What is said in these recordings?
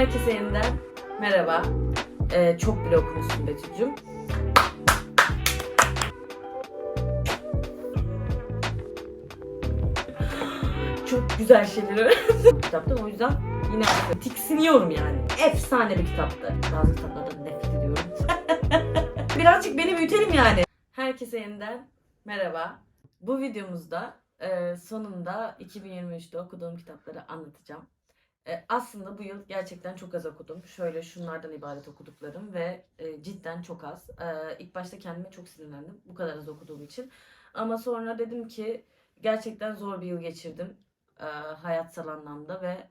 Herkese yeniden merhaba. Ee, çok bile okumuşsun Betül'cüm. Çok güzel şeyler öğrendim. Kitaptan o yüzden yine tiksiniyorum yani. Efsane bir kitaptı. Bazı kitaplardan nefret ediyorum. Birazcık beni büyütelim yani. Herkese yeniden merhaba. Bu videomuzda e, sonunda 2023'te okuduğum kitapları anlatacağım. E, aslında bu yıl gerçekten çok az okudum. Şöyle şunlardan ibaret okuduklarım ve e, cidden çok az. E, ilk başta kendime çok sinirlendim bu kadar az okuduğum için. Ama sonra dedim ki gerçekten zor bir yıl geçirdim e, hayatsal anlamda ve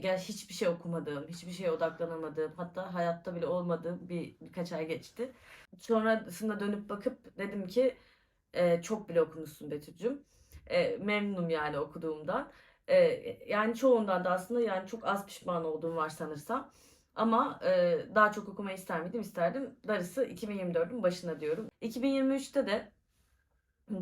gel hiçbir şey okumadığım, hiçbir şeye odaklanamadığım, hatta hayatta bile olmadığım bir birkaç ay geçti. Sonrasında dönüp bakıp dedim ki e, çok bile okumuşsun Betül'cüm. E, memnunum yani okuduğumdan. E, yani çoğundan da aslında yani çok az pişman olduğum var sanırsam. Ama e, daha çok okumayı ister miydim? İsterdim. Darısı 2024'ün başına diyorum. 2023'te de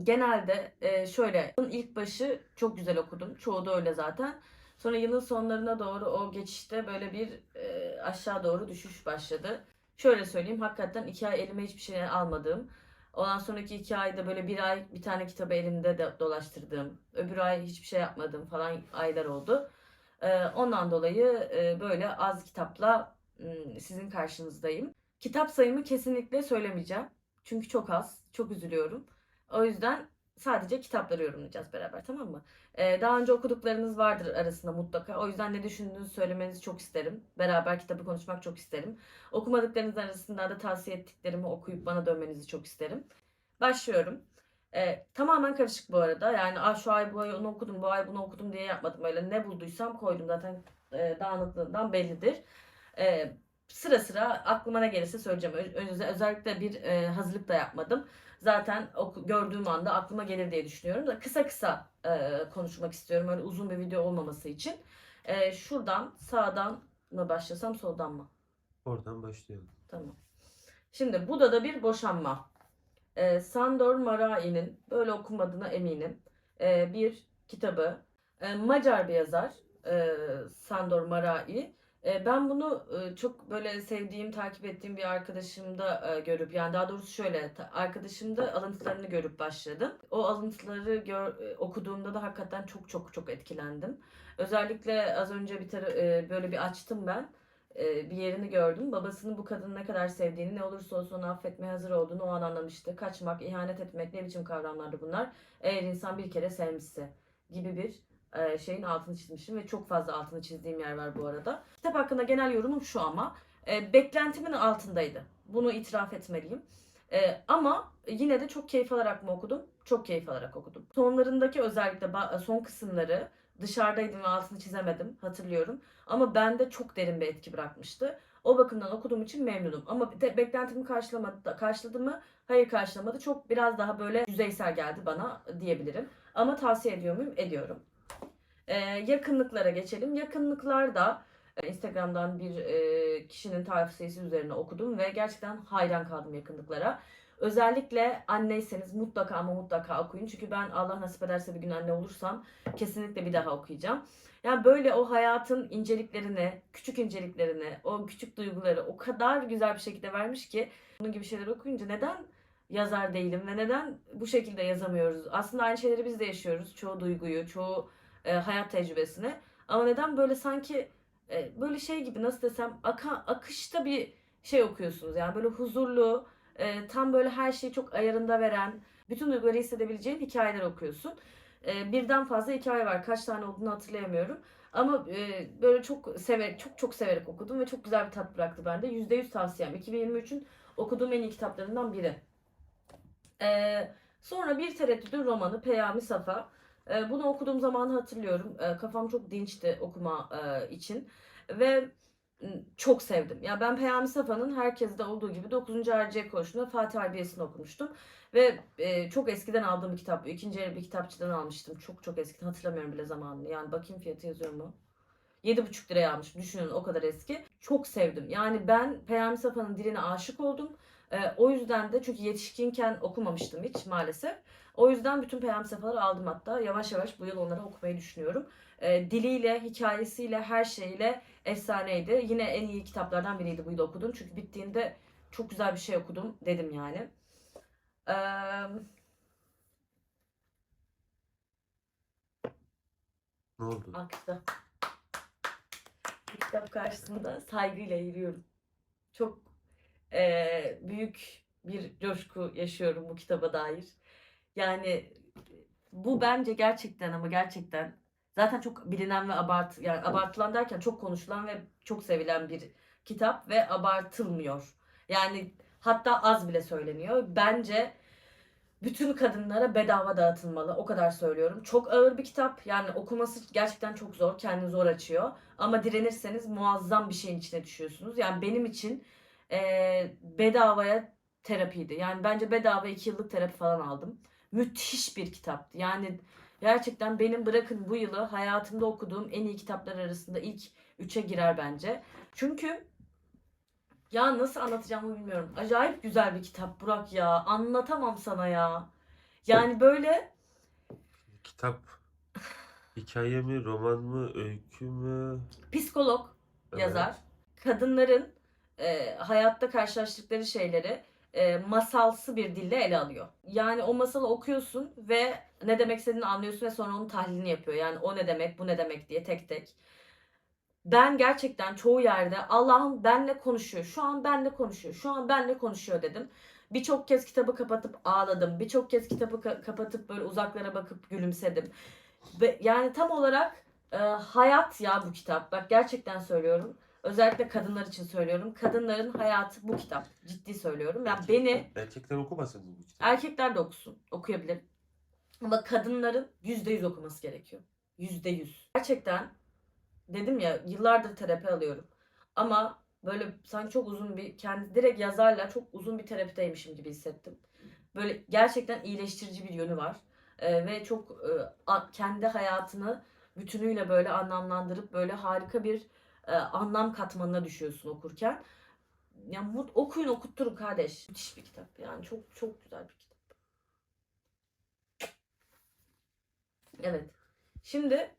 genelde e, şöyle ilk başı çok güzel okudum. Çoğu da öyle zaten. Sonra yılın sonlarına doğru o geçişte böyle bir e, aşağı doğru düşüş başladı. Şöyle söyleyeyim hakikaten iki ay elime hiçbir şey almadığım. Ondan sonraki iki ayda böyle bir ay bir tane kitabı elimde de dolaştırdığım. Öbür ay hiçbir şey yapmadığım falan aylar oldu. E, ondan dolayı e, böyle az kitapla sizin karşınızdayım. Kitap sayımı kesinlikle söylemeyeceğim. Çünkü çok az. Çok üzülüyorum. O yüzden sadece kitapları yorumlayacağız beraber tamam mı? Ee, daha önce okuduklarınız vardır arasında mutlaka. O yüzden ne düşündüğünüzü söylemenizi çok isterim. Beraber kitabı konuşmak çok isterim. Okumadıklarınız arasında da tavsiye ettiklerimi okuyup bana dönmenizi çok isterim. Başlıyorum. Ee, tamamen karışık bu arada. Yani ah, şu ay bu ay onu okudum, bu ay bunu okudum diye yapmadım. Öyle ne bulduysam koydum zaten e, dağınıklığından bellidir. Ee, sıra sıra aklıma ne gelirse söyleyeceğim. Ö- ö- özellikle bir e, hazırlık da yapmadım zaten gördüğüm anda aklıma gelir diye düşünüyorum da kısa kısa e, konuşmak istiyorum öyle uzun bir video olmaması için. E, şuradan sağdan mı başlasam soldan mı? Oradan başlayalım. Tamam. Şimdi bu da da bir boşanma. E, Sandor Marai'nin böyle okumadığına eminim. E, bir kitabı. E, Macar bir yazar. E, Sandor Marai. E, ben bunu e, çok böyle sevdiğim, takip ettiğim bir arkadaşımda e, görüp yani daha doğrusu şöyle arkadaşımda alıntılarını görüp başladım. O alıntıları gör, e, okuduğumda da hakikaten çok çok çok etkilendim. Özellikle az önce bir böyle bir açtım ben. Bir yerini gördüm. Babasının bu kadını ne kadar sevdiğini, ne olursa olsun onu affetmeye hazır olduğunu o an anlamıştı. Kaçmak, ihanet etmek ne biçim kavramlardı bunlar? Eğer insan bir kere sevmişse gibi bir e, şeyin altını çizmişim ve çok fazla altını çizdiğim yer var bu arada. Kitap hakkında genel yorumum şu ama e, beklentimin altındaydı. Bunu itiraf etmeliyim. E, ama yine de çok keyif alarak mı okudum? Çok keyif alarak okudum. Sonlarındaki özellikle ba- son kısımları dışarıdaydım ve altını çizemedim hatırlıyorum. Ama bende çok derin bir etki bırakmıştı. O bakımdan okuduğum için memnunum. Ama de, beklentimi karşılamadı, karşıladı mı? Hayır karşılamadı. Çok biraz daha böyle yüzeysel geldi bana diyebilirim. Ama tavsiye ediyor muyum? Ediyorum. Ee, yakınlıklara geçelim. Yakınlıklarda e, Instagram'dan bir e, kişinin tavsiyesi üzerine okudum ve gerçekten hayran kaldım yakınlıklara. Özellikle anneyseniz mutlaka ama mutlaka okuyun. Çünkü ben Allah nasip ederse bir gün anne olursam kesinlikle bir daha okuyacağım. Yani böyle o hayatın inceliklerini, küçük inceliklerini, o küçük duyguları o kadar güzel bir şekilde vermiş ki bunun gibi şeyler okuyunca neden yazar değilim ve neden bu şekilde yazamıyoruz? Aslında aynı şeyleri biz de yaşıyoruz. Çoğu duyguyu, çoğu e, hayat tecrübesini. Ama neden böyle sanki e, böyle şey gibi nasıl desem aka, akışta bir şey okuyorsunuz. Yani böyle huzurlu, e, tam böyle her şeyi çok ayarında veren, bütün duyguları hissedebileceğin hikayeler okuyorsun. E, birden fazla hikaye var. Kaç tane olduğunu hatırlayamıyorum. Ama e, böyle çok severek, çok çok severek okudum ve çok güzel bir tat bıraktı bende. %100 tavsiyem. 2023'ün okuduğum en iyi kitaplarından biri. E, sonra Bir Tereddüdün romanı Peyami Safa. E, bunu okuduğum zamanı hatırlıyorum. E, kafam çok dinçti okuma e, için. Ve m, çok sevdim. Ya ben Peyami Safa'nın herkeste olduğu gibi 9. Erciyes Koğuşu'nda Fatih Harbiyesi'ni okumuştum. Ve e, çok eskiden aldığım bir kitap. İkinci el bir kitapçıdan almıştım. Çok çok eskiden hatırlamıyorum bile zamanını. Yani bakayım fiyatı yazıyor mu? 7,5 liraya almışım. Düşünün o kadar eski. Çok sevdim. Yani ben Peyami Safa'nın diline aşık oldum. E, o yüzden de çünkü yetişkinken okumamıştım hiç maalesef. O yüzden bütün Peyami Safa'ları aldım hatta. Yavaş yavaş bu yıl onları okumayı düşünüyorum. E, diliyle, hikayesiyle, her şeyle efsaneydi. Yine en iyi kitaplardan biriydi bu yıl okudum. Çünkü bittiğinde çok güzel bir şey okudum dedim yani. Ee, Ne oldu? Bu kitap karşısında saygıyla yürüyorum. Çok eee, büyük bir coşku yaşıyorum bu kitaba dair. Yani bu bence gerçekten ama gerçekten zaten çok bilinen ve abart yani abartılan derken çok konuşulan ve çok sevilen bir kitap ve abartılmıyor. Yani hatta az bile söyleniyor. Bence bütün kadınlara bedava dağıtılmalı. O kadar söylüyorum. Çok ağır bir kitap. Yani okuması gerçekten çok zor. Kendini zor açıyor. Ama direnirseniz muazzam bir şeyin içine düşüyorsunuz. Yani benim için eee, bedavaya terapiydi. Yani bence bedava 2 yıllık terapi falan aldım. Müthiş bir kitaptı. Yani gerçekten benim bırakın bu yılı hayatımda okuduğum en iyi kitaplar arasında ilk 3'e girer bence. Çünkü ya nasıl anlatacağımı bilmiyorum. Acayip güzel bir kitap Burak ya. Anlatamam sana ya. Yani böyle Kitap hikaye mi, roman mı, öykü mü? psikolog Evet. yazar. Kadınların e, hayatta karşılaştıkları şeyleri e, masalsı bir dille ele alıyor. Yani o masalı okuyorsun ve ne demek istediğini anlıyorsun ve sonra onun tahlilini yapıyor. Yani o ne demek, bu ne demek diye tek tek. Ben gerçekten çoğu yerde Allah'ım benle konuşuyor. Şu an benle konuşuyor. Şu an benle konuşuyor dedim. Birçok kez kitabı kapatıp ağladım. Birçok kez kitabı ka- kapatıp böyle uzaklara bakıp gülümsedim. Ve yani tam olarak e, hayat ya bu kitap. Bak gerçekten söylüyorum. Özellikle kadınlar için söylüyorum. Kadınların hayatı bu kitap. Ciddi söylüyorum. Yani beni Erkekler okumasın bu kitabı? erkekler de okusun. Okuyabilir. Ama kadınların yüzde yüz okuması gerekiyor. Yüzde yüz. Gerçekten dedim ya yıllardır terapi alıyorum. Ama böyle sanki çok uzun bir kendi direkt yazarla çok uzun bir terapideymişim gibi hissettim. Böyle gerçekten iyileştirici bir yönü var. Ee, ve çok e, kendi hayatını bütünüyle böyle anlamlandırıp böyle harika bir e, anlam katmanına düşüyorsun okurken. Ya mut, okuyun okutturun kardeş. Müthiş bir kitap. Yani çok çok güzel bir kitap. Evet. Şimdi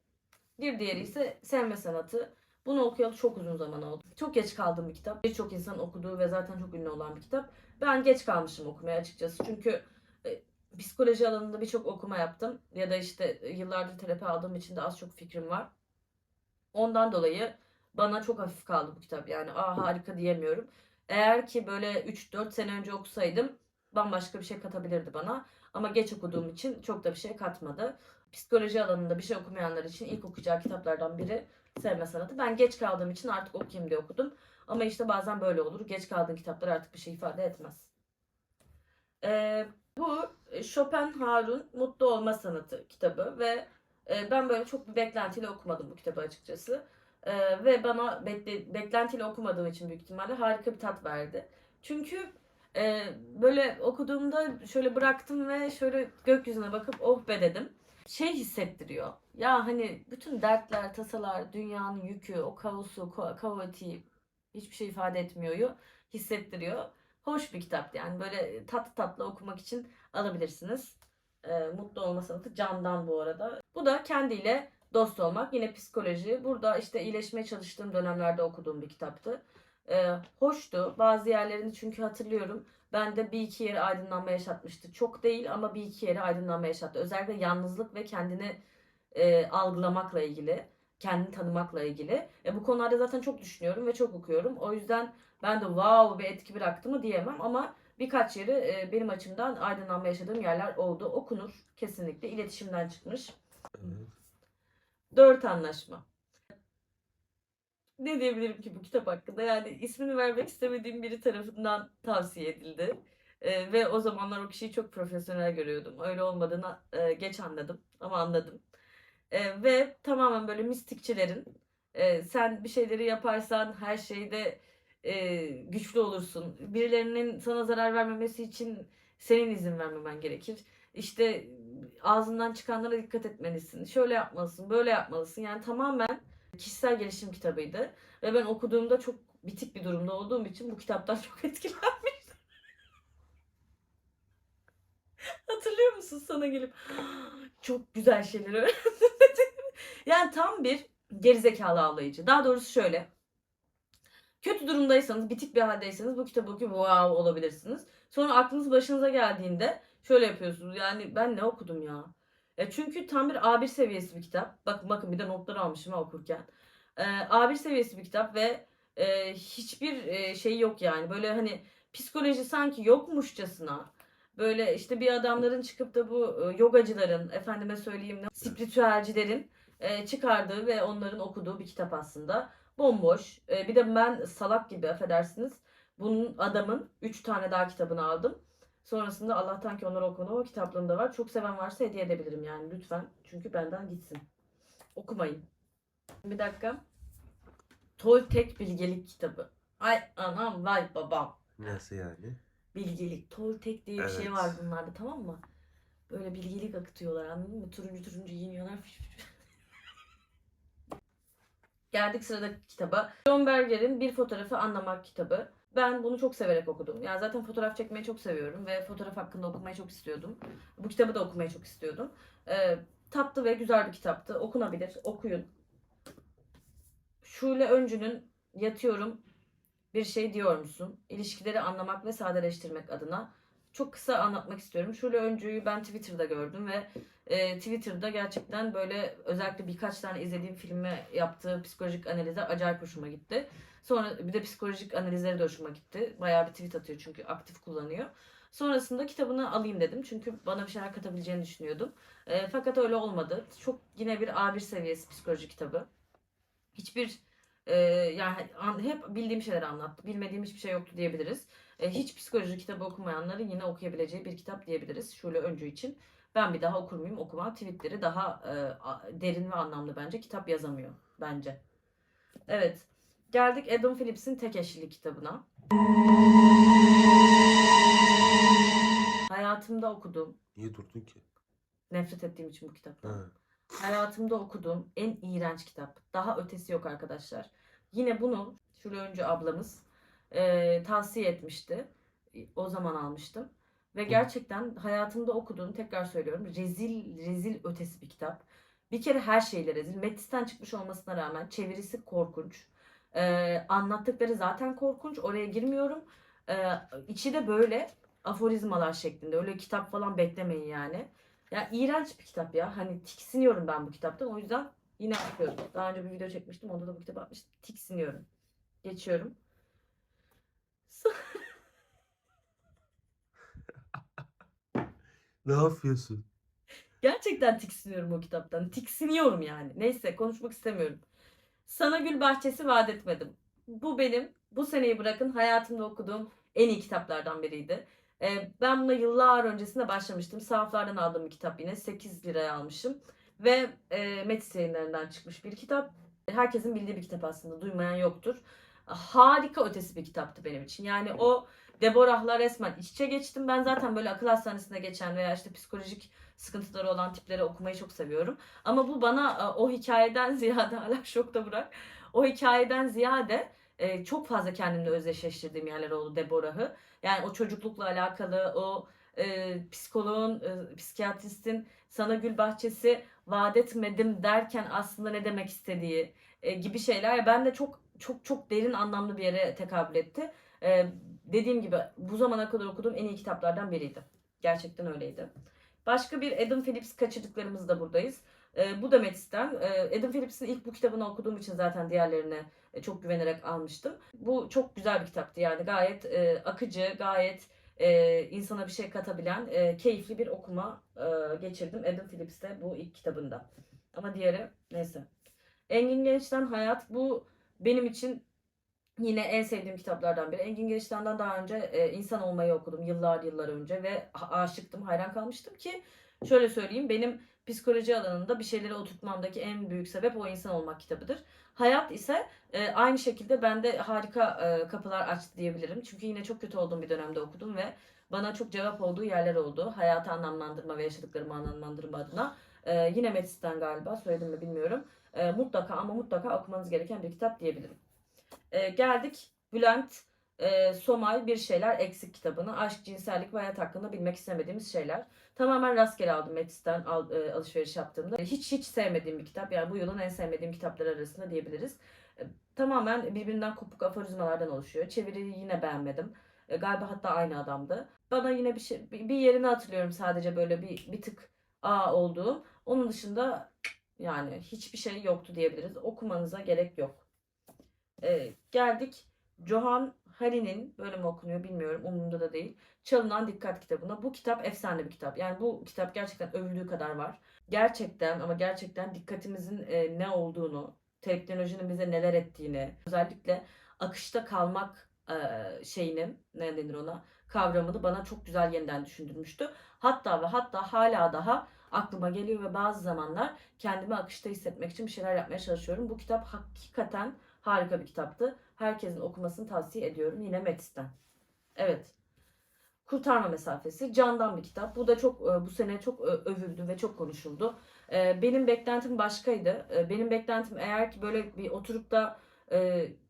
bir diğeri ise Sevme Sanatı. Bunu okuyalı çok uzun zaman oldu. Çok geç kaldığım bir kitap. Birçok insan okuduğu ve zaten çok ünlü olan bir kitap. Ben geç kalmışım okumaya açıkçası. Çünkü e, psikoloji alanında birçok okuma yaptım. Ya da işte yıllardır terapi aldığım için de az çok fikrim var. Ondan dolayı bana çok hafif kaldı bu kitap. Yani aa harika diyemiyorum. Eğer ki böyle 3-4 sene önce okusaydım bambaşka bir şey katabilirdi bana. Ama geç okuduğum için çok da bir şey katmadı. Psikoloji alanında bir şey okumayanlar için ilk okuyacağı kitaplardan biri Sevme Sanatı. Ben geç kaldığım için artık okuyayım diye okudum. Ama işte bazen böyle olur. Geç kaldığın kitaplar artık bir şey ifade etmez. Ee, bu Schopenhauer'un Mutlu Olma Sanatı kitabı ve e, ben böyle çok bir beklentiyle okumadım bu kitabı açıkçası. Ee, ve bana bekle, beklentiyle okumadığım için büyük ihtimalle harika bir tat verdi. Çünkü e, böyle okuduğumda şöyle bıraktım ve şöyle gökyüzüne bakıp oh be dedim. Şey hissettiriyor. Ya hani bütün dertler, tasalar, dünyanın yükü, o kaosu, kaotiği hiçbir şey ifade etmiyor hissettiriyor. Hoş bir kitap yani böyle tatlı tatlı okumak için alabilirsiniz. Ee, Mutlu Olma Sanatı Candan bu arada. Bu da kendiyle dost olmak. Yine psikoloji. Burada işte iyileşmeye çalıştığım dönemlerde okuduğum bir kitaptı. Ee, hoştu. Bazı yerlerini çünkü hatırlıyorum. Ben de bir iki yeri aydınlanma yaşatmıştı. Çok değil ama bir iki yeri aydınlanma yaşattı. Özellikle yalnızlık ve kendini e, algılamakla ilgili. Kendini tanımakla ilgili. E, bu konularda zaten çok düşünüyorum ve çok okuyorum. O yüzden ben de wow bir etki bıraktı mı diyemem ama birkaç yeri e, benim açımdan aydınlanma yaşadığım yerler oldu. Okunur kesinlikle. İletişimden çıkmış. Evet. Dört anlaşma. Ne diyebilirim ki bu kitap hakkında? Yani ismini vermek istemediğim biri tarafından tavsiye edildi. Ee, ve o zamanlar o kişiyi çok profesyonel görüyordum. Öyle olmadığını e, geç anladım ama anladım. Ee, ve tamamen böyle mistikçilerin e, sen bir şeyleri yaparsan her şeyde e, güçlü olursun. Birilerinin sana zarar vermemesi için senin izin vermemen gerekir. İşte ağzından çıkanlara dikkat etmelisin. Şöyle yapmalısın, böyle yapmalısın. Yani tamamen kişisel gelişim kitabıydı. Ve ben okuduğumda çok bitik bir durumda olduğum için bu kitaptan çok etkilenmiştim. Hatırlıyor musun sana gelip çok güzel şeyler öğrendim. yani tam bir gerizekalı avlayıcı. Daha doğrusu şöyle. Kötü durumdaysanız, bitik bir haldeyseniz bu kitabı okuyup wow olabilirsiniz. Sonra aklınız başınıza geldiğinde şöyle yapıyorsunuz. Yani ben ne okudum ya? E çünkü tam bir A1 seviyesi bir kitap. Bakın bakın bir de notları almışım ha okurken. E, A1 seviyesi bir kitap ve e, hiçbir e, şey yok yani. Böyle hani psikoloji sanki yokmuşçasına. Böyle işte bir adamların çıkıp da bu e, yogacıların, efendime söyleyeyim ne, spiritüelcilerin e, çıkardığı ve onların okuduğu bir kitap aslında. Bomboş. E, bir de ben salak gibi affedersiniz. Bunun adamın 3 tane daha kitabını aldım. Sonrasında Allah'tan ki onları okumadım ama kitaplığımda var. Çok seven varsa hediye edebilirim yani lütfen. Çünkü benden gitsin. Okumayın. Bir dakika. Toltek Bilgelik kitabı. Ay anam vay babam. Nasıl yani? Bilgelik. Toltek diye bir şey Evet. var bunlarda tamam mı? Böyle bilgelik akıtıyorlar anladın mı? Turuncu turuncu giyiniyorlar. Geldik sıradaki kitaba. John Berger'in Bir Fotoğrafı Anlamak kitabı. Ben bunu çok severek okudum. Yani zaten fotoğraf çekmeyi çok seviyorum ve fotoğraf hakkında okumayı çok istiyordum. Bu kitabı da okumayı çok istiyordum. Ee, tatlı ve güzel bir kitaptı. Okunabilir. Okuyun. Şule Öncü'nün Yatıyorum bir şey diyor musun? İlişkileri anlamak ve sadeleştirmek adına çok kısa anlatmak istiyorum. Şule Öncü'yü ben Twitter'da gördüm ve e, Twitter'da gerçekten böyle özellikle birkaç tane izlediğim filmi yaptığı psikolojik analizler acayip hoşuma gitti. Sonra bir de psikolojik analizleri de hoşuma gitti. Bayağı bir tweet atıyor çünkü aktif kullanıyor. Sonrasında kitabını alayım dedim. Çünkü bana bir şeyler katabileceğini düşünüyordum. E, fakat öyle olmadı. Çok yine bir A1 seviyesi psikoloji kitabı. Hiçbir e, yani an- hep bildiğim şeyleri anlattı. Bilmediğim hiçbir şey yoktu diyebiliriz. E, hiç psikoloji kitabı okumayanların yine okuyabileceği bir kitap diyebiliriz. Şöyle öncü için. Ben bir daha okur muyum? Okumam. Tweetleri daha e, derin ve anlamlı bence. Kitap yazamıyor bence. Evet. Geldik Adam Phillips'in Tek Eşlilik kitabına. Hayatımda okuduğum, Niye durdun ki? nefret ettiğim için bu kitaptan. Ha. Hayatımda okuduğum en iğrenç kitap. Daha ötesi yok arkadaşlar. Yine bunu şöyle önce ablamız e, tavsiye etmişti. O zaman almıştım. Ve gerçekten hayatımda okuduğum tekrar söylüyorum rezil rezil ötesi bir kitap. Bir kere her şeyle rezil. Metis'ten çıkmış olmasına rağmen çevirisi korkunç. E, anlattıkları zaten korkunç. Oraya girmiyorum. E, içi de böyle aforizmalar şeklinde. Öyle kitap falan beklemeyin yani. Ya iğrenç bir kitap ya. Hani tiksiniyorum ben bu kitaptan. O yüzden yine yapıyorum. Daha önce bir video çekmiştim. Onda da bu kitabı atmıştım. Tiksiniyorum. Geçiyorum. Ne yapıyorsun? Gerçekten tiksiniyorum o kitaptan. Tiksiniyorum yani. Neyse konuşmak istemiyorum. Sana Gül Bahçesi vaat etmedim. Bu benim bu seneyi bırakın hayatımda okuduğum en iyi kitaplardan biriydi. Ee, ben buna yıllar öncesinde başlamıştım. Sahaflardan aldığım bir kitap yine. 8 liraya almışım. Ve e, Metis yayınlarından çıkmış bir kitap. Herkesin bildiği bir kitap aslında. Duymayan yoktur. Harika ötesi bir kitaptı benim için. Yani o Deborah'la resmen iç içe geçtim. Ben zaten böyle akıl hastanesine geçen veya işte psikolojik sıkıntıları olan tipleri okumayı çok seviyorum. Ama bu bana e, o hikayeden ziyade hala şokta bırak. O hikayeden ziyade çok fazla kendimle özdeşleştirdiğim yerler oldu Deborah'ı. Yani o çocuklukla alakalı o e, psikoloğun, e, psikiyatristin sana gül bahçesi vaat etmedim derken aslında ne demek istediği e, gibi şeyler. Ben de çok çok çok derin anlamlı bir yere tekabül etti. E, dediğim gibi bu zamana kadar okuduğum en iyi kitaplardan biriydi. Gerçekten öyleydi. Başka bir Adam Phillips kaçırdıklarımız da buradayız. E, bu da Metis'ten. E, Adam Phillips'in ilk bu kitabını okuduğum için zaten diğerlerine e, çok güvenerek almıştım. Bu çok güzel bir kitaptı yani gayet e, akıcı, gayet e, insana bir şey katabilen e, keyifli bir okuma e, geçirdim Adam Phillips'te bu ilk kitabında. Ama diğeri neyse. Engin Genç'ten Hayat bu benim için yine en sevdiğim kitaplardan biri. Engin Genç'ten daha önce e, İnsan Olmayı okudum yıllar yıllar önce ve aşıktım, hayran kalmıştım ki şöyle söyleyeyim benim psikoloji alanında bir şeyleri oturtmamdaki en büyük sebep o insan olmak kitabıdır. Hayat ise e, aynı şekilde bende harika e, kapılar açtı diyebilirim. Çünkü yine çok kötü olduğum bir dönemde okudum ve bana çok cevap olduğu yerler oldu. Hayatı anlamlandırma ve yaşadıklarımı anlamlandırma adına. E, yine Metis'ten galiba söyledim mi bilmiyorum. E, mutlaka ama mutlaka okumanız gereken bir kitap diyebilirim. E, geldik Bülent e, Somay Bir Şeyler Eksik kitabını. Aşk, cinsellik ve hayat hakkında bilmek istemediğimiz şeyler. Tamamen rastgele aldım Metis'ten al, e, alışveriş yaptığımda. Hiç hiç sevmediğim bir kitap. Yani bu yılın en sevmediğim kitaplar arasında diyebiliriz. E, tamamen birbirinden kopuk aforizmalardan oluşuyor. Çeviriyi yine beğenmedim. E, galiba hatta aynı adamdı. Bana yine bir şey bir yerini hatırlıyorum sadece böyle bir bir tık a olduğum. Onun dışında yani hiçbir şey yoktu diyebiliriz. Okumanıza gerek yok. E, geldik Johan Hari'nin böyle mi okunuyor bilmiyorum umurumda da değil. Çalınan Dikkat kitabına. Bu kitap efsane bir kitap. Yani bu kitap gerçekten övüldüğü kadar var. Gerçekten ama gerçekten dikkatimizin e, ne olduğunu, teknolojinin bize neler ettiğini, özellikle akışta kalmak e, şeyinin ne denir ona kavramını bana çok güzel yeniden düşündürmüştü. Hatta ve hatta hala daha aklıma geliyor ve bazı zamanlar kendimi akışta hissetmek için bir şeyler yapmaya çalışıyorum. Bu kitap hakikaten harika bir kitaptı. Herkesin okumasını tavsiye ediyorum. Yine Metis'ten. Evet. Kurtarma Mesafesi. Candan bir kitap. Bu da çok e, bu sene çok e, övüldü ve çok konuşuldu. E, Benim beklentim başkaydı. Benim beklentim eğer ki böyle bir oturup da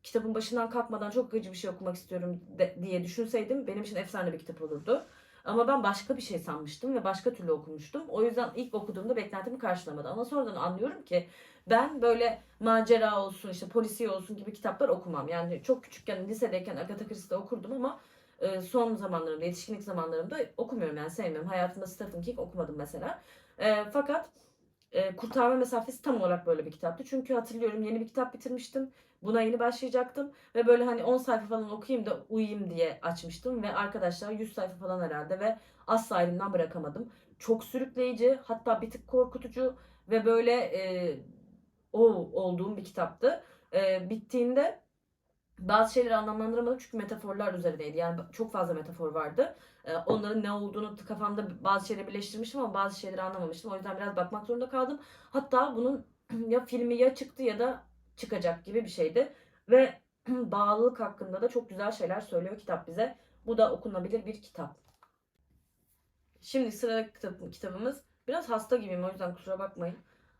kitabın başından kalkmadan çok acı bir şey okumak istiyorum diye düşünseydim benim için efsane bir kitap olurdu. Ama ben başka bir şey sanmıştım ve başka türlü okumuştum. O yüzden ilk okuduğumda beklentimi karşılamadı. Ama sonradan anlıyorum ki ben böyle macera olsun işte polisiye olsun gibi kitaplar okumam. Yani çok küçükken lisedeyken Agatha Christie okurdum ama e, son zamanlarımda yetişkinlik zamanlarımda okumuyorum yani sevmiyorum. Hayatımda Stephen King okumadım mesela. E, fakat e, Kurtarma Mesafesi tam olarak böyle bir kitaptı. Çünkü hatırlıyorum yeni bir kitap bitirmiştim. Buna yeni başlayacaktım. Ve böyle hani 10 sayfa falan okuyayım da uyuyayım diye açmıştım. Ve arkadaşlar 100 sayfa falan herhalde ve asla elimden bırakamadım. Çok sürükleyici hatta bir tık korkutucu ve böyle e, o olduğum bir kitaptı. E, bittiğinde bazı şeyleri anlamlandıramadım çünkü metaforlar üzerineydi. Yani çok fazla metafor vardı. E, onların ne olduğunu kafamda bazı şeyleri birleştirmiştim ama bazı şeyleri anlamamıştım. O yüzden biraz bakmak zorunda kaldım. Hatta bunun ya filmi ya çıktı ya da çıkacak gibi bir şeydi. Ve bağlılık hakkında da çok güzel şeyler söylüyor kitap bize. Bu da okunabilir bir kitap. Şimdi sıradaki kitap, kitabımız biraz hasta gibiyim o yüzden kusura bakmayın.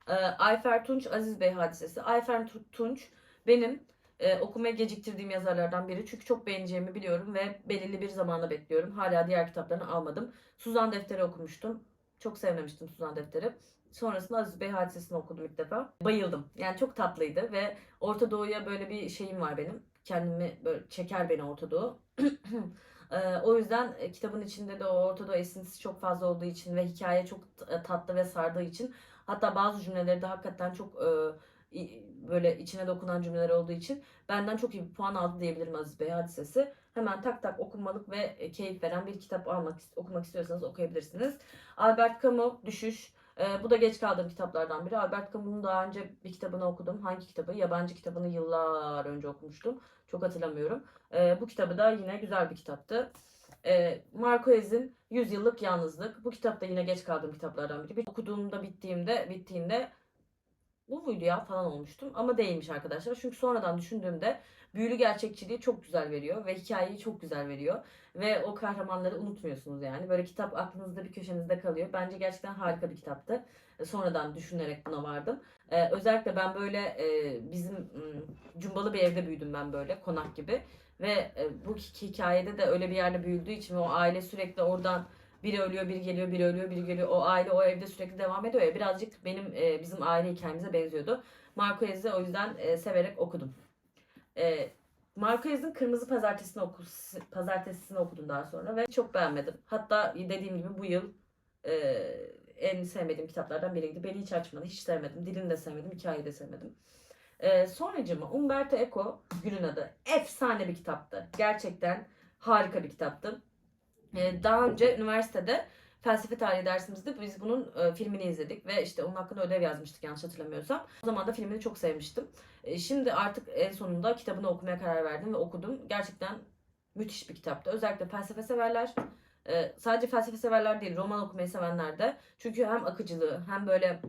Ee, Ayfer Tunç Aziz Bey hadisesi. Ayfer Tu- Tunç benim e, okumaya geciktirdiğim yazarlardan biri. Çünkü çok beğeneceğimi biliyorum ve belirli bir zamana bekliyorum. Hala diğer kitaplarını almadım. Suzan Defter'i okumuştum. Çok sevmemiştim Suzan Defter'i. Sonrasında Aziz Bey hadisesini okudum ilk defa. Bayıldım. Yani çok tatlıydı ve Orta Doğu'ya böyle bir şeyim var benim. Kendimi böyle çeker beni Orta Doğu. Ee, o yüzden e, kitabın içinde de o Orta Doğu esintisi çok fazla olduğu için ve hikaye çok e, tatlı ve sardığı için hatta bazı cümleleri de hakikaten çok e, böyle içine dokunan cümleler olduğu için benden çok iyi bir puan aldı diyebilirim Aziz Bey hadisesi. Hemen tak tak okunmalık ve keyif veren bir kitap almak okumak istiyorsanız okuyabilirsiniz. Albert Camus Düşüş. Ee, bu da geç kaldığım kitaplardan biri. Albert Camus'un daha önce bir kitabını okudum. Hangi kitabı? Yabancı kitabını yıllar önce okumuştum. Çok hatırlamıyorum. Ee, bu kitabı da yine güzel bir kitaptı. Ee, Marquez'in Yüzyıllık Yalnızlık. Bu kitap da yine geç kaldığım kitaplardan biri. Bir okuduğumda bittiğimde bittiğinde bu muydu ya falan olmuştum. Ama değilmiş arkadaşlar. Çünkü sonradan düşündüğümde büyülü gerçekçiliği çok güzel veriyor. Ve hikayeyi çok güzel veriyor. Ve o kahramanları unutmuyorsunuz yani. Böyle kitap aklınızda bir köşenizde kalıyor. Bence gerçekten harika bir kitaptı. E, Sonradan düşünerek buna vardım. Ee, özellikle ben böyle e, bizim cumbalı bir evde büyüdüm ben böyle konak gibi. Ve e, bu hi- hikayede de öyle bir yerde büyüdüğü için o aile sürekli oradan biri ölüyor, biri geliyor, biri ölüyor, biri geliyor. O aile o evde sürekli devam ediyor ya. Birazcık benim e, bizim aile hikayemize benziyordu. Marquez'i o yüzden e, severek okudum. E, Marquez'in Kırmızı Pazartesi'ni, oku, Pazartesi'ni okudum daha sonra ve çok beğenmedim. Hatta dediğim gibi bu yıl e, en sevmediğim kitaplardan biriydi. Beni hiç açmadı, hiç sevmedim. Dilini de sevmedim, hikayeyi de sevmedim. E, sonracığıma Umberto Eco, Günün Adı. Efsane bir kitaptı. Gerçekten harika bir kitaptı. E, daha önce üniversitede felsefe tarihi dersimizde biz bunun e, filmini izledik ve işte onun hakkında ödev yazmıştık yanlış hatırlamıyorsam. O zaman da filmini çok sevmiştim. E, şimdi artık en sonunda kitabını okumaya karar verdim ve okudum. Gerçekten müthiş bir kitaptı. Özellikle felsefe severler, e, sadece felsefe severler değil, roman okumayı sevenler de. Çünkü hem akıcılığı hem böyle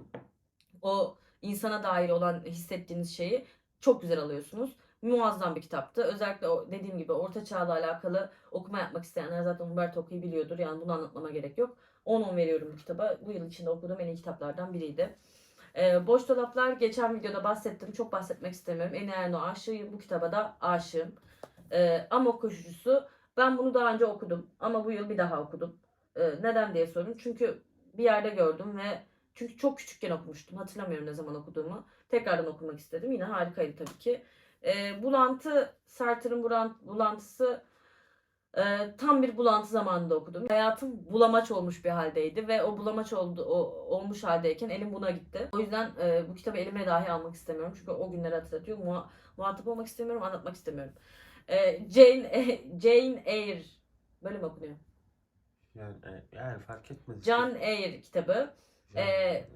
o insana dair olan hissettiğiniz şeyi çok güzel alıyorsunuz. Muazzam bir kitaptı. Özellikle o dediğim gibi Orta Çağ'la alakalı okuma yapmak isteyenler zaten Umberto Eco'yu biliyordur. Yani bunu anlatmama gerek yok. 10-10 veriyorum bu kitaba. Bu yıl içinde okuduğum en iyi kitaplardan biriydi. Ee, Boş Dolaplar geçen videoda bahsettim. Çok bahsetmek istemiyorum. Eni Erno aşığıyım. Bu kitaba da aşığım. E, Amok Koşucusu. Ben bunu daha önce okudum ama bu yıl bir daha okudum. E, neden diye sorun. Çünkü bir yerde gördüm ve çünkü çok küçükken okumuştum. Hatırlamıyorum ne zaman okuduğumu. Tekrardan okumak istedim. Yine harikaydı tabii ki. E, bulantı, Sartre'ın bulant, bulantısı e, tam bir bulantı zamanında okudum. Hayatım bulamaç olmuş bir haldeydi ve o bulamaç oldu, o, olmuş haldeyken elim buna gitti. O yüzden e, bu kitabı elime dahi almak istemiyorum. Çünkü o günleri hatırlatıyor. Muha, muhatap olmak istemiyorum, anlatmak istemiyorum. E, Jane, Jane Eyre. Böyle mi okunuyor? Yani, e, yani fark etmez. John Eyre kitabı. Can- e,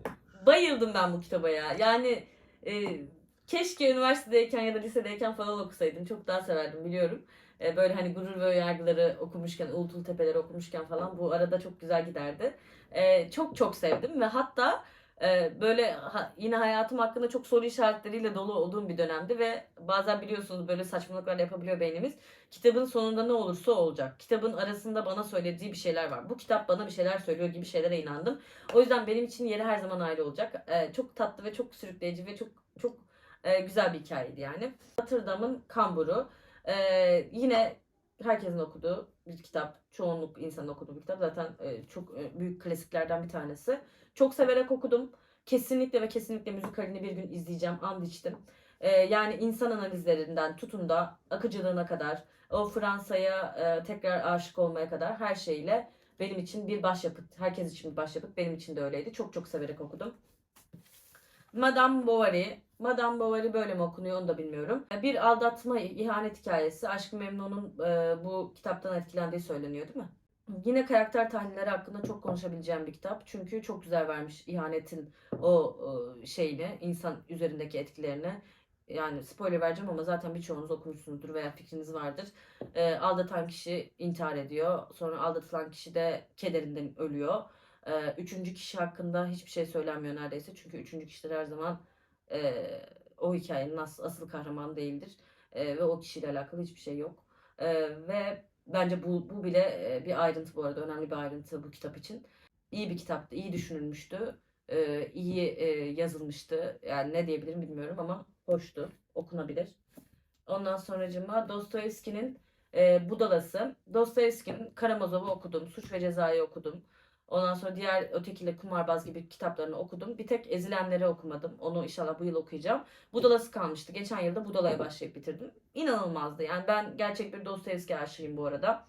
Bayıldım ben bu kitaba ya. Yani e, keşke üniversitedeyken ya da lisedeyken falan okusaydım. Çok daha severdim biliyorum. E, böyle hani gurur ve yargıları okumuşken, Uğultul Tepeleri okumuşken falan bu arada çok güzel giderdi. E, çok çok sevdim ve hatta e, böyle ha- yine hayatım hakkında çok soru işaretleriyle dolu olduğum bir dönemdi ve bazen biliyorsunuz böyle saçmalıklar yapabiliyor beynimiz. Kitabın sonunda ne olursa olacak. Kitabın arasında bana söylediği bir şeyler var. Bu kitap bana bir şeyler söylüyor gibi şeylere inandım. O yüzden benim için yeri her zaman ayrı olacak. Ee, çok tatlı ve çok sürükleyici ve çok çok e, güzel bir hikayeydi yani. Notre Dame'ın Kamburu. Ee, yine herkesin okuduğu bir kitap. Çoğunluk insanın okuduğu bir kitap. Zaten e, çok e, büyük klasiklerden bir tanesi. Çok severek okudum. Kesinlikle ve kesinlikle müzikalini bir gün izleyeceğim. And içtim. Ee, yani insan analizlerinden tutun da akıcılığına kadar, o Fransa'ya e, tekrar aşık olmaya kadar her şeyle benim için bir başyapıt. Herkes için bir başyapıt. Benim için de öyleydi. Çok çok severek okudum. Madame Bovary. Madame Bovary böyle mi okunuyor onu da bilmiyorum. Bir aldatma, ihanet hikayesi. Aşk-ı Memnun'un e, bu kitaptan etkilendiği söyleniyor değil mi? Yine karakter tahlilleri hakkında çok konuşabileceğim bir kitap. Çünkü çok güzel vermiş ihanetin o e, şeyini, insan üzerindeki etkilerini. Yani spoiler vereceğim ama zaten birçoğunuz okumuşsunuzdur veya fikriniz vardır. E, aldatan kişi intihar ediyor. Sonra aldatılan kişi de kederinden ölüyor. E, üçüncü kişi hakkında hiçbir şey söylenmiyor neredeyse. Çünkü üçüncü kişiler her zaman e, o hikayenin as- asıl kahramanı değildir. E, ve o kişiyle alakalı hiçbir şey yok. E, ve bence bu, bu bile bir ayrıntı bu arada. Önemli bir ayrıntı bu kitap için. İyi bir kitaptı. iyi düşünülmüştü. E, iyi e, yazılmıştı. Yani ne diyebilirim bilmiyorum ama hoştu. Okunabilir. Ondan sonracıma Dostoyevski'nin e, Budalası. Dostoyevski'nin Karamazov'u okudum. Suç ve Ceza'yı okudum. Ondan sonra diğer ötekiyle Kumarbaz gibi kitaplarını okudum. Bir tek Ezilenleri okumadım. Onu inşallah bu yıl okuyacağım. Budalası kalmıştı. Geçen yılda Budala'ya başlayıp bitirdim. İnanılmazdı. Yani ben gerçek bir Dostoyevski aşığıyım bu arada.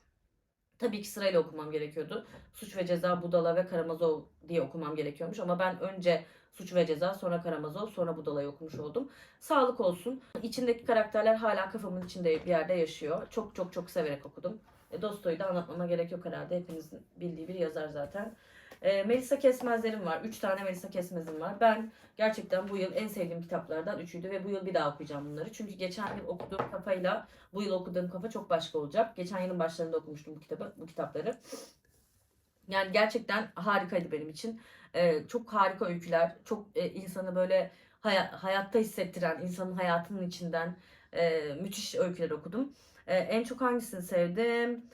Tabii ki sırayla okumam gerekiyordu. Suç ve Ceza, Budala ve Karamazov diye okumam gerekiyormuş. Ama ben önce Suç ve Ceza, sonra Karamazov, sonra Budala'yı okumuş oldum. Sağlık olsun. İçindeki karakterler hala kafamın içinde bir yerde yaşıyor. Çok çok çok severek okudum. E, Dostoy'u da anlatmama gerek yok herhalde. Hepinizin bildiği bir yazar zaten. E, Melisa Kesmezlerim var. Üç tane Melisa Kesmez'im var. Ben gerçekten bu yıl en sevdiğim kitaplardan üçüydü ve bu yıl bir daha okuyacağım bunları. Çünkü geçen yıl okuduğum kafayla bu yıl okuduğum kafa çok başka olacak. Geçen yılın başlarında okumuştum bu kitabı, bu kitapları. Yani gerçekten harikaydı benim için. E, çok harika öyküler, çok e, insanı böyle haya- hayatta hissettiren, insanın hayatının içinden e, müthiş öyküler okudum. E, en çok hangisini sevdim?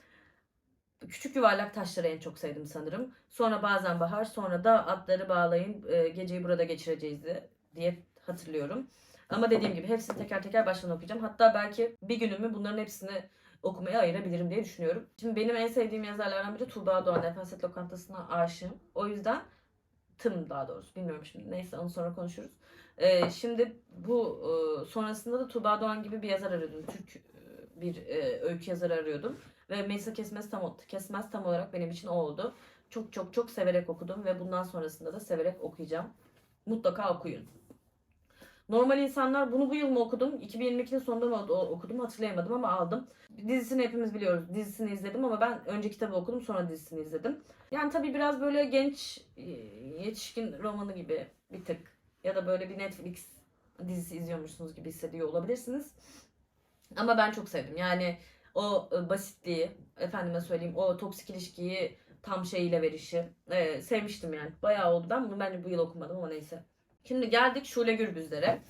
Küçük yuvarlak taşları en çok sevdim sanırım. Sonra bazen bahar, sonra da atları bağlayın, e, geceyi burada geçireceğiz diye hatırlıyorum. Ama dediğim gibi hepsini teker teker baştan okuyacağım. Hatta belki bir günümü bunların hepsini okumaya ayırabilirim diye düşünüyorum. Şimdi benim en sevdiğim yazarlardan biri Tuğba Doğan. Nefaset Lokantası'na aşığım. O yüzden tım daha doğrusu bilmiyorum şimdi. Neyse onu sonra konuşuruz. Ee, şimdi bu e, sonrasında da Tuğba Doğan gibi bir yazar arıyordum. Türk bir e, öykü yazarı arıyordum. Ve Melisa Kesmez tam, Kesmez tam olarak benim için o oldu. Çok çok çok severek okudum ve bundan sonrasında da severek okuyacağım. Mutlaka okuyun. Normal insanlar bunu bu yıl mı okudum? 2022'nin sonunda mı okudum hatırlayamadım ama aldım. Dizisini hepimiz biliyoruz. Dizisini izledim ama ben önce kitabı okudum sonra dizisini izledim. Yani tabii biraz böyle genç e, yetişkin romanı gibi bir tık ya da böyle bir Netflix dizisi izliyormuşsunuz gibi hissediyor olabilirsiniz. Ama ben çok sevdim. Yani o e, basitliği, efendime söyleyeyim o toksik ilişkiyi tam şeyiyle verişi e, sevmiştim yani. Bayağı oldu. Ben bunu bence bu yıl okumadım ama neyse. Şimdi geldik Şule Gürbüzlere.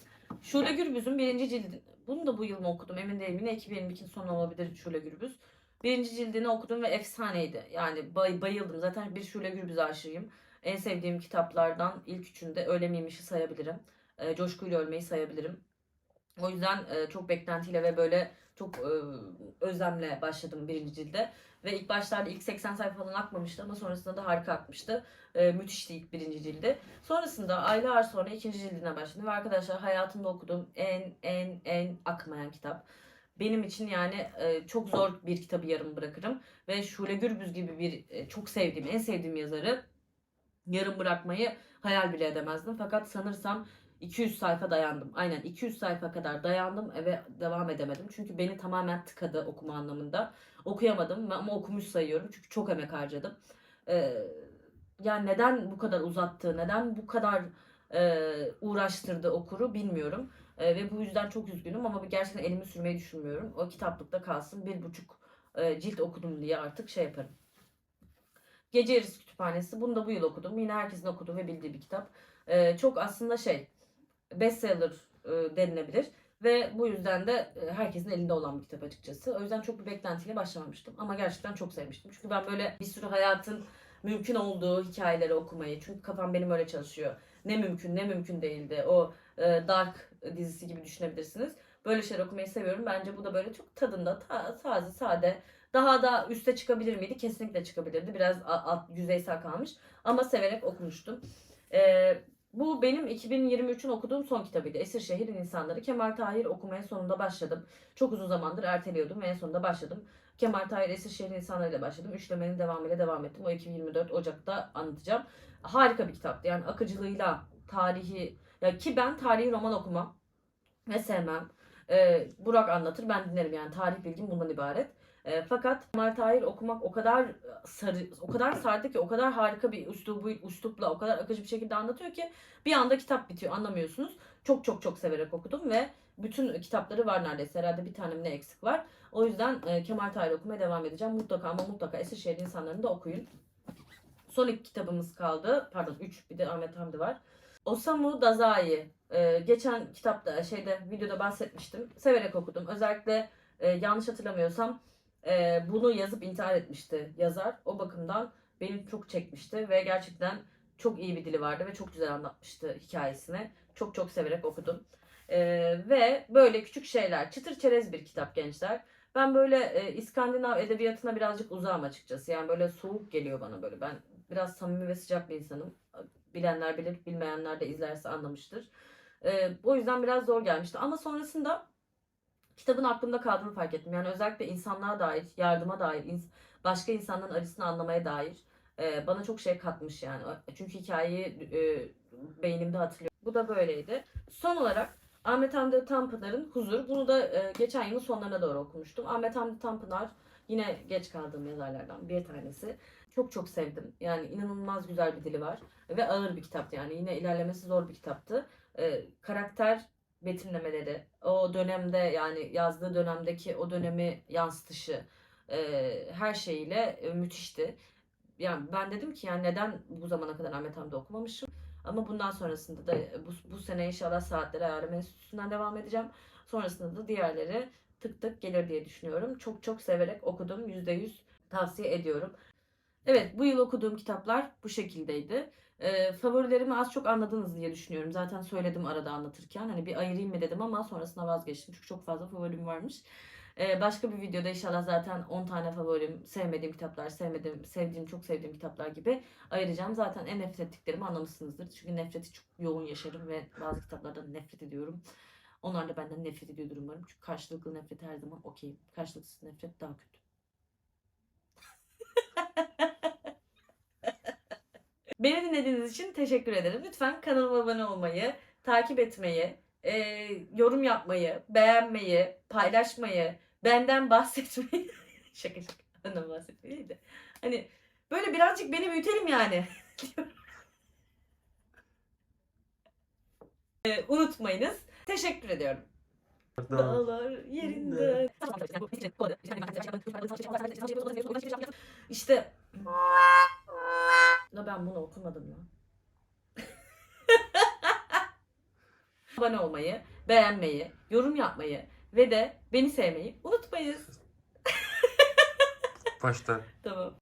Şule Gürbüz'ün birinci cildi, bunu da bu yıl mı okudum emin değilim. Yine 2022'nin sonu olabilir Şule Gürbüz. Birinci cildini okudum ve efsaneydi. Yani bay, bayıldım. Zaten bir Şule Gürbüz aşığıyım. En sevdiğim kitaplardan ilk üçünde Öyle miymiş'i sayabilirim. E, Coşkuyla Ölmeyi sayabilirim. O yüzden e, çok beklentiyle ve böyle çok e, özlemle başladım birinci cilde. Ve ilk başlarda ilk 80 sayfa falan akmamıştı ama sonrasında da harika akmıştı. Ee, müthişti ilk birinci cildi. Sonrasında aylar sonra ikinci cildine başladım. Ve arkadaşlar hayatımda okuduğum en en en akmayan kitap. Benim için yani e, çok zor bir kitabı yarım bırakırım. Ve Şule Gürbüz gibi bir e, çok sevdiğim, en sevdiğim yazarı yarım bırakmayı hayal bile edemezdim. Fakat sanırsam 200 sayfa dayandım. Aynen 200 sayfa kadar dayandım ve devam edemedim. Çünkü beni tamamen tıkadı okuma anlamında. Okuyamadım ama okumuş sayıyorum. Çünkü çok emek harcadım. Ee, yani neden bu kadar uzattı, neden bu kadar e, uğraştırdı okuru bilmiyorum. E, ve bu yüzden çok üzgünüm ama gerçekten elimi sürmeyi düşünmüyorum. O kitaplıkta kalsın. Bir buçuk e, cilt okudum diye artık şey yaparım. Gece Yarısı Kütüphanesi. Bunu da bu yıl okudum. Yine herkesin okuduğu ve bildiği bir kitap. E, çok aslında şey bestseller e, denilebilir. Ve bu yüzden de e, herkesin elinde olan bir kitap açıkçası. O yüzden çok bir beklentiyle başlamamıştım. Ama gerçekten çok sevmiştim. Çünkü ben böyle bir sürü hayatın mümkün olduğu hikayeleri okumayı. Çünkü kafam benim öyle çalışıyor. Ne mümkün ne mümkün değildi. O e, Dark dizisi gibi düşünebilirsiniz. Böyle şeyler okumayı seviyorum. Bence bu da böyle çok tadında, ta, taze, sade. Daha da üste çıkabilir miydi? Kesinlikle çıkabilirdi. Biraz alt, yüzeysel kalmış. Ama severek okumuştum. Ee, bu benim 2023'ün okuduğum son kitabıydı. Esir Şehrin İnsanları. Kemal Tahir okumaya sonunda başladım. Çok uzun zamandır erteliyordum ve en sonunda başladım. Kemal Tahir Esir Şehrin İnsanları ile başladım. Üçlemenin devamıyla devam ettim. O 2024 Ocak'ta anlatacağım. Harika bir kitaptı. Yani akıcılığıyla, tarihi... Ya ki ben tarihi roman okumam ve sevmem. Ee, Burak anlatır ben dinlerim yani tarih bilgim bundan ibaret. Ee, fakat Kemal Tahir okumak o kadar sarı, o kadar sardı ki o kadar harika bir üslubu, üslupla o kadar akıcı bir şekilde anlatıyor ki bir anda kitap bitiyor anlamıyorsunuz. Çok çok çok severek okudum ve bütün kitapları var neredeyse. Herhalde bir tane mi ne eksik var. O yüzden e, Kemal Tahir okumaya devam edeceğim. Mutlaka ama mutlaka Esirşehir insanlarını da okuyun. Son iki kitabımız kaldı. Pardon 3 bir de Ahmet Hamdi var. Osamu Dazai. Ee, geçen kitapta şeyde videoda bahsetmiştim. Severek okudum. Özellikle e, yanlış hatırlamıyorsam e, bunu yazıp intihar etmişti yazar. O bakımdan beni çok çekmişti ve gerçekten çok iyi bir dili vardı ve çok güzel anlatmıştı hikayesini. Çok çok severek okudum. Ee, ve böyle küçük şeyler. Çıtır çerez bir kitap gençler. Ben böyle e, İskandinav edebiyatına birazcık uzağım açıkçası. Yani böyle soğuk geliyor bana böyle. Ben biraz samimi ve sıcak bir insanım. Bilenler bilir, bilmeyenler de izlerse anlamıştır. Ee, o yüzden biraz zor gelmişti. Ama sonrasında kitabın aklımda kaldığını fark ettim. Yani özellikle insanlığa dair, yardıma dair, ins- başka insanların acısını anlamaya dair e, bana çok şey katmış yani. Çünkü hikayeyi e, beynimde hatırlıyorum. Bu da böyleydi. Son olarak Ahmet Hamdi Tanpınar'ın Huzur. Bunu da e, geçen yılın sonlarına doğru okumuştum. Ahmet Hamdi Tanpınar yine geç kaldığım yazarlardan bir tanesi. Çok çok sevdim. Yani inanılmaz güzel bir dili var. Ve ağır bir kitaptı yani. Yine ilerlemesi zor bir kitaptı. E, karakter betimlemeleri, o dönemde yani yazdığı dönemdeki o dönemi yansıtışı e, her şeyiyle e, müthişti. Yani ben dedim ki yani neden bu zamana kadar Ahmet Hamdi okumamışım? Ama bundan sonrasında da bu, bu sene inşallah Saatleri Ayarlama Enstitüsü'nden devam edeceğim. Sonrasında da diğerleri tık tık gelir diye düşünüyorum. Çok çok severek okudum. %100 tavsiye ediyorum. Evet bu yıl okuduğum kitaplar bu şekildeydi. Favorilerimi az çok anladınız diye düşünüyorum. Zaten söyledim arada anlatırken. Hani bir ayırayım mı dedim ama sonrasında vazgeçtim. Çünkü çok fazla favorim varmış. Ee, başka bir videoda inşallah zaten 10 tane favorim, sevmediğim kitaplar, sevmediğim, sevdiğim, çok sevdiğim kitaplar gibi ayıracağım. Zaten en nefret ettiklerimi anlamışsınızdır. Çünkü nefreti çok yoğun yaşarım ve bazı kitaplardan nefret ediyorum. Onlar da benden nefret ediyordur umarım. Çünkü karşılıklı nefret her zaman okey. Karşılıksız nefret daha kötü. Beni dinlediğiniz için teşekkür ederim. Lütfen kanalıma abone olmayı, takip etmeyi, e, yorum yapmayı, beğenmeyi, paylaşmayı, benden bahsetmeyi. şaka şaka. Benden bahsetmeyi de. Hani böyle birazcık beni büyütelim yani. e, unutmayınız. Teşekkür ediyorum. Dağlar yerinde. İşte La ben bunu okumadım lan. Abone olmayı, beğenmeyi, yorum yapmayı ve de beni sevmeyi unutmayın. Baştan. Tamam.